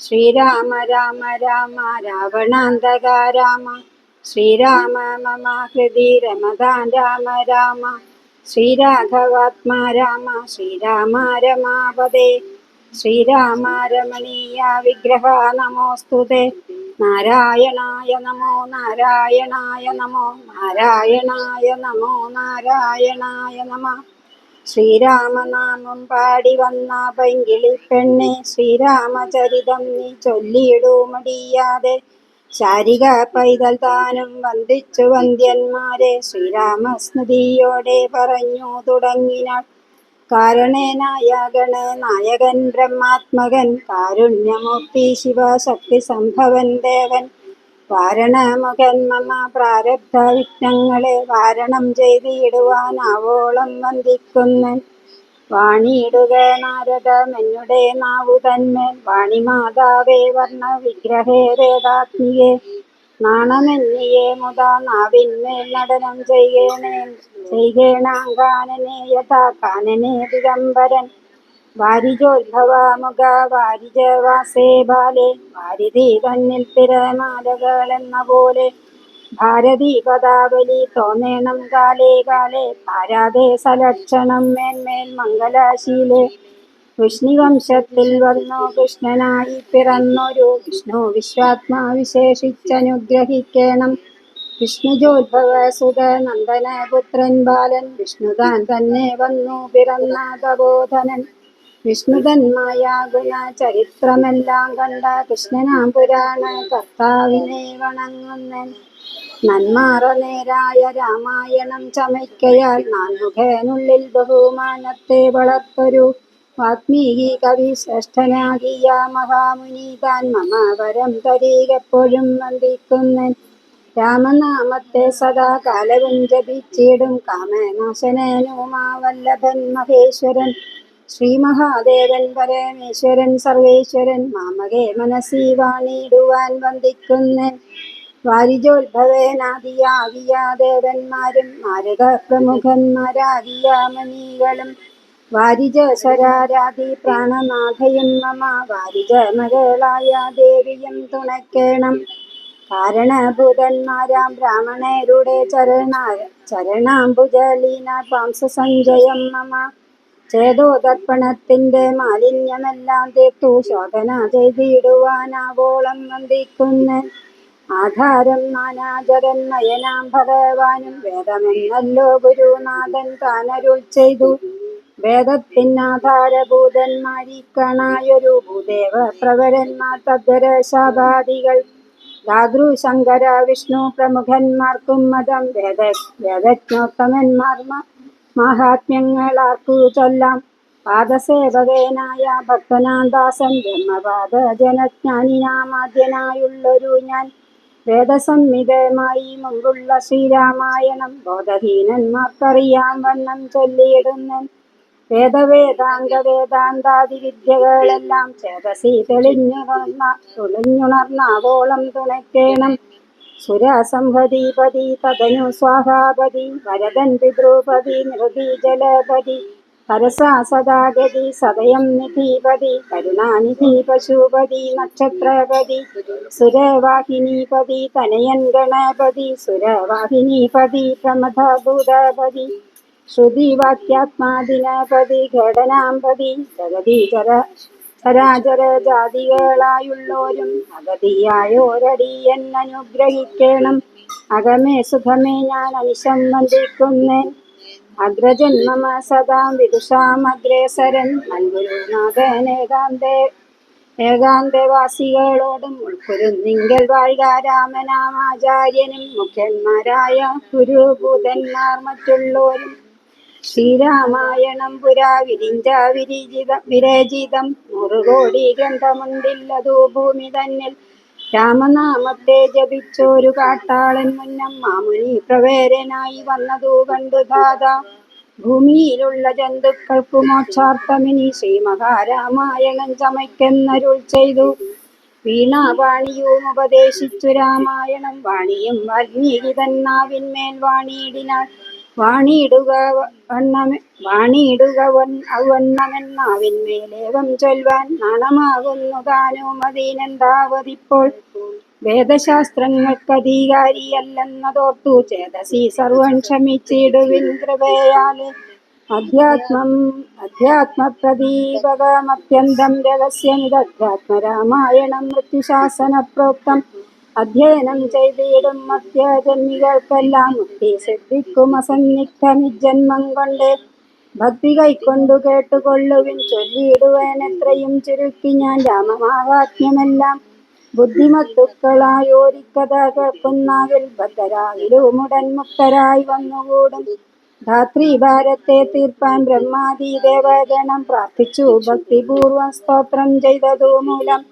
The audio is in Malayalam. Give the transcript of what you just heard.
ശ്രീരാമ രാമ രാമ രാവണാന്തക രാമ ശ്രീരാമ മമ ഹൃദി രമതാൻ രാമ രാമ. ശ്രീരാഘവാത്മാ രാമ. ശ്രീരാമ രമാപദേ ശ്രീരാമ രമണീയ വിഗ്രഹ നമോസ്തുതേ നാരായണായ നമോ നാരായണായ നമോ. നാരായണായ നമോ നാരായണായ നമ. ശ്രീരാമനാമം പാടി വന്ന പൈങ്കിളി പെണ്ണെ ശ്രീരാമചരിതം നീ ചൊല്ലിയിടുമടിയാതെ. ശാരിക പൈതൽ താനും വന്ദിച്ചു വന്ധ്യന്മാരെ ശ്രീരാമസ്മൃതിയോടെ പറഞ്ഞു തുടങ്ങിനാൾ. കാരണേനായ ഗണനായകൻ ബ്രഹ്മാത്മകൻ കാരുണ്യമൂർത്തി ശിവശക്തി സംഭവൻ ദേവൻ വാരണമുഖൻ മമ പ്രാരബ്ധ വിഘ്നങ്ങളെ വാരണം ചെയ്തിടുവാനാവോളം വന്ദിക്കുന്നൻ. വാണിയിടുക നാരദമെന്നുടെ നാവു തന്മേൽ. വാണിമാതാവേ വർണ വിഗ്രഹേ നാണമെന്നിയേ നാണമെന്നിയെ മുതാ നാവിന്മേൽ നടനം ചെയ്യണേ. ചെയ്യണാങ്കാനനെ യഥാ കാനനെ ദിഗംബരൻ. വാരിജോത്ഭവ മുഖ വാരിജവാസേ ബാലെ വാരിധി തന്നിൽ തിരമാലകൾ എന്ന പോലെ ഭാരതി പദാവലി തോന്നേണം കാലേ കാലേ പാരാതെ സലക്ഷണം മേന്മേൽ മംഗലാശീലെ. വൃഷ്ണിവംശത്തിൽ വന്നു കൃഷ്ണനായി പിറന്നൊരു വിഷ്ണു വിശ്വാത്മാ വിശേഷിച്ചനുഗ്രഹിക്കണം. വിഷ്ണുജോത്ഭവ സുത നന്ദന പുത്രൻ ബാലൻ വിഷ്ണുതാൻ തന്നെ വന്നു പിറന്ന തപോധനൻ. വിഷ്ണുതന്മായ ഗുണ ചരിത്രമെല്ലാം കണ്ട കൃഷ്ണനാം പുരാണ കർത്താവിനെ വണങ്ങുന്നൻ. നന്മാറ നേരായ രാമായണം ചമയ്ക്കയാൽ നാനുഖേനുള്ളിൽ ബഹുമാനത്തെ വളർത്തൊരു വാത്മീകി കവി ശ്രേഷ്ഠനാകിയ മഹാമുനി താൻ മമാവരം വരം തരീകെപ്പോഴും വന്ദിക്കുന്നൻ. രാമനാമത്തെ സദാ കാലവും ജപിച്ചിടും കാമനാശനനുമാവല്ലഭൻ മഹേശ്വരൻ. ശ്രീ മഹാദേവൻ പരമേശ്വരൻ സർവേശ്വരൻ മാമകെ മനസ്സി വാണിടുവാൻ വന്ദിക്കുന്നൻ വാരിജോത്ഭവേനാദിയാകിയ ദേവന്മാരും നാരദ പ്രമുഖന്മാരാകിയ മണികളും വാരിജശരാരാധി പ്രാണനാഥയും മമ വാരിജ മകളായ ദേവിയും തുണയ്ക്കണം. കാരണഭൂതന്മാരാം ബ്രാഹ്മണരുടെ ചരണ ചരണാംബുജലീന പാംസസഞ്ചയം മമ. ചേതോദർപ്പണത്തിന്റെ മാലിന്യമെല്ലാം തീർത്തു. ശോധന ചെയ്തിടുവാനാവോളം വന്ദിക്കുന്നു ആധാരം നാനാജരൻ നയനാം ഭഗവാനും വേദമെന്നല്ലോ ഗുരുനാഥൻ താനരുൾ ചെയ്തു. വേദത്തിനാധാരഭൂതന്മാരിക്കണായൊരു ഭൂദേവ പ്രവരന്മാർ തദ്വര ശാപാദികൾ. ദാതൃ ശങ്കര വിഷ്ണു പ്രമുഖന്മാർക്കും മതം. വേദ വേദജ്ഞോത്തമന്മാർ മഹാത്മ്യങ്ങളാർക്കു ചൊല്ലാം പാദസേവകനായ ഭക്തനാദാസൻ ബ്രഹ്മപാദ ജനജ്ഞാനിനാമാദ്യനായുള്ളൊരു ഞാൻ. വേദസംഹിതമായി മുമ്പുള്ള ശ്രീരാമായണം ബോധഹീനന്മാർക്കറിയാൻ വണ്ണം ചൊല്ലിയിടുന്നൻ. വേദവേദാംഗ വേദാന്താദി വിദ്യകളെല്ലാം ചേതസി തെളിഞ്ഞുണർന്ന തുണിഞ്ഞുണർന്നാവോളം തുണയ്ക്കേണം. സുരസംഹതിപതി തദനു സ്വാഹാപതി വരദൻ പിതൃപതി നൃതി ജലപതി പരസാ സദാഗതി സദയം നിധിപതി കരുണാനിധി പശുപതി നക്ഷത്രപതി സുരവാഹിനീപതി തനയൻ ഗണപതി സുരവാഹിനീപതി പ്രമഥഭൂതപതി ശ്രുതിവാക്യാത്മാദിനപതി ഘടനാമ്പതി ജഗതി ചര ചരാചര ജാതികളായുള്ളോരും അഗതിയായോരടിയൻ അനുഗ്രഹിക്കണം അകമേ സുഖമേ ഞാൻ അനിശം വന്ദിക്കുന്നേൻ സദാ വിദുഷാം അഗ്രേസരൻ വിദുഷാമഗ്രേസരൻ മൻഗുരുനാഥനേകാന്തേ ഏകാന്തവാസികളോടും ഉൾക്കുരുന്നിങ്കൽ വാഴ്ക രാമനാമാചാര്യനും മുഖ്യന്മാരായ ഗുരുഭൂതന്മാർ മറ്റുള്ളോരും. ശ്രീരാമായണം പുരാ വിരിഞ്ച വിരിജിത വിരചിതം. നൂറുകോടി ഗ്രന്ഥമുണ്ടില്ലതു ഭൂമി തന്നിൽ. രാമനാമത്തെ ജപിച്ചോരു കാട്ടാളൻ മുന്നം മാമുനി പ്രവേരനായി വന്നതു കണ്ടു ദാദ ഭൂമിയിലുള്ള ജന്തുക്കൾക്കു മോക്ഷാർത്ഥമിനി ശ്രീ മഹാരാമായണം ചമയ്ക്കെന്നരുൾ ചെയ്തു. വീണാവാണിയും ഉപദേശിച്ചു രാമായണം വാണിയും വാൽമീകി തന്നാവിന്മേൽ വാണിയിടിനാൾ. വാണിയിടുക വണ്ണമെ വാണിയിടുക വൺ- അവണ്ണമെന്നാവിന്മേലേവം ചൊൽവാൻ നാണമാകുന്നു താനും വേദശാസ്ത്രങ്ങൾക്ക് വേദശാസ്ത്രങ്ങൾക്കധികാരിയല്ലെന്നതോർത്തു ചേതസി സർവൻ ക്ഷമിച്ചിടുവിൻ കൃപയാൽ. അധ്യാത്മം അധ്യാത്മപ്രദീപകമത്യന്തം രഹസ്യമിതധ്യാത്മരാമായണം മൃത്യുശാസന പ്രോക്തം അധ്യയനം ചെയ്തിടും മധ്യജന്മികൾക്കെല്ലാം മുക്തി സിദ്ധിക്കും അസന്നിഗ്ധമിജന്മം കൊണ്ട് ഭക്തി കൈക്കൊണ്ടു കേട്ടുകൊള്ളുവിൻ ചൊല്ലിയിടുവാൻ എത്രയും ചുരുക്കി ഞാൻ രാമമാഹാത്മ്യമെല്ലാം ബുദ്ധിമത്തുക്കളായോരിക്കഥ കേൾക്കുന്നാവിൽ ബദ്ധരായിലുമുടൻ മുക്തരായി വന്നുകൂടും. ധാത്രി ഭാരത്തെ തീർപ്പാൻ ബ്രഹ്മാതി ദേവഗണം പ്രാർത്ഥിച്ചു. ഭക്തിപൂർവം സ്തോത്രം ചെയ്തതു മൂലം